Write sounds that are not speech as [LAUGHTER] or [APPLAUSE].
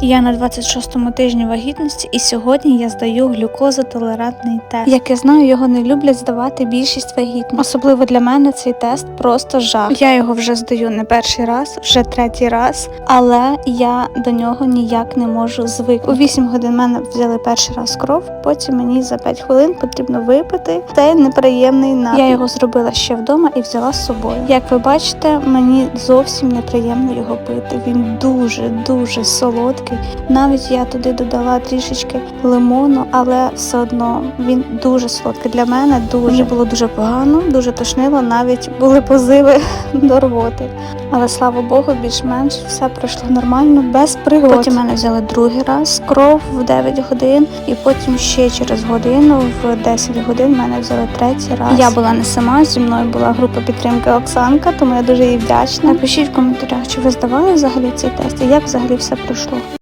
Я на 26-му тижні вагітності, і сьогодні я здаю глюкозотолерантний тест. Як я знаю, його не люблять здавати більшість вагітних. Особливо для мене цей тест просто жах. Я його вже здаю не перший раз, вже третій раз, але я до нього ніяк не можу звикнути. У 8 годин мене взяли перший раз кров, потім мені за 5 хвилин потрібно випити цей неприємний напій. Я його зробила ще вдома і взяла з собою. Як ви бачите, мені зовсім неприємно його пити. Він дуже дуже солодкий. Навіть я туди додала трішечки лимону, але все одно він дуже солодкий. Для мене дуже Мені було дуже погано, дуже тошнило. Навіть були позиви [LAUGHS] до рвоти. Але слава Богу, більш-менш все пройшло нормально, без пригод. Потім мене взяли другий раз кров в 9 годин, і потім ще через годину, в 10 годин, мене взяли третій раз. Я була не сама, зі мною була група підтримки Оксанка, тому я дуже їй вдячна. Напишіть в коментарях, чи ви здавали взагалі цей тест і як взагалі все пройшло.